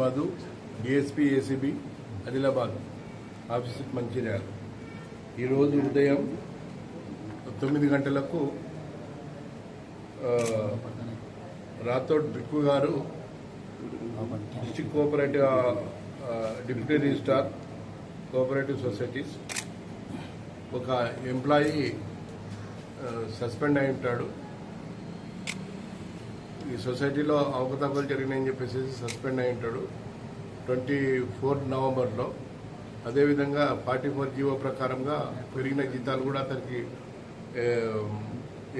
Madhu DSP ACB Adilabad office Mancherial. ఈరోజు ఉదయం తొమ్మిది గంటలకు రాథోడ్ బిక్కు గారు district cooperative deputy registrar cooperative societies. ఒక ఎంప్లాయీ సస్పెండ్ అయి ఉంటాడు. ఈ సొసైటీలో అవకతవకలు జరిగినాయని చెప్పేసి సస్పెండ్ అయి ఉంటాడు. ట్వంటీ ఫోర్త్ నవంబర్లో. అదేవిధంగా ఫార్టీ ఫోర్ జీవో ప్రకారంగా పెరిగిన జీతాలు కూడా అతనికి ఏ,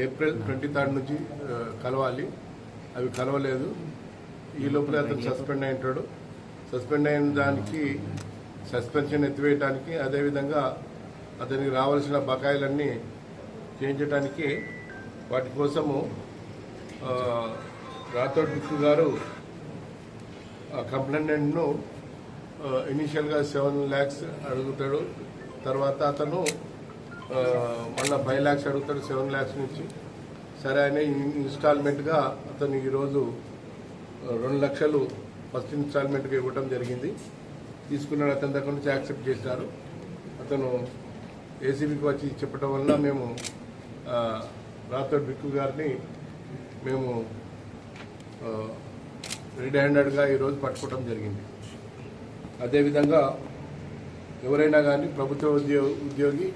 ఏప్రిల్ ట్వంటీ థర్డ్ నుంచి కలవాలి. అవి కలవలేదు. ఈ లోపల అతను సస్పెండ్ అయి ఉంటాడు. సస్పెండ్ అయిన దానికి సస్పెన్షన్ ఎత్తివేయడానికి అదేవిధంగా అతనికి రావాల్సిన బకాయిలన్నీ చేయించడానికి వాటి కోసము రాథోడ్ బిక్కు గారు కంప్లైంట్ను ఇనీషియల్గా సెవెన్ ల్యాక్స్ అడుగుతాడు. తర్వాత అతను మళ్ళీ ఫైవ్ ల్యాక్స్ అడుగుతాడు సెవెన్ ల్యాక్స్ నుంచి. సరే ఆయన ఇన్స్టాల్మెంట్గా అతను ఈరోజు రెండు లక్షలు ఫస్ట్ ఇన్స్టాల్మెంట్గా ఇవ్వడం జరిగింది. తీసుకున్నాడు అతని దగ్గర నుంచి యాక్సెప్ట్ చేశారు. అతను ఏసీబీకి వచ్చి చెప్పడం వల్ల మేము రాథోడ్ బిక్కు గారిని మేము రెడ్ హ్యాండెడ్గా ఈరోజు పట్టుకోవడం జరిగింది. అదేవిధంగా ఎవరైనా కానీ ప్రభుత్వ ఉద్యో ఉద్యోగి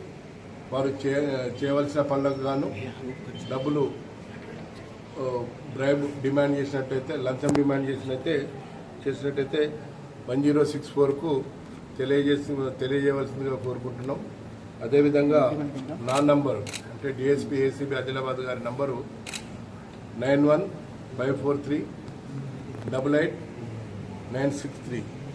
వారు చే చేయవలసిన పనులకు గాను డబ్బులు బ్రైబ్ డిమాండ్ చేసినట్టయితే లంచం డిమాండ్ చేసినట్టే చేసినట్టయితే వన్ జీరో సిక్స్ ఫోర్కు తెలియజేసి తెలియజేయవలసిందిగా కోరుకుంటున్నాం. అదేవిధంగా నా నంబరు అంటే డిఎస్పీ ఏసీబీ ఆదిలాబాద్ గారి number nine one five four three double eight nine six three.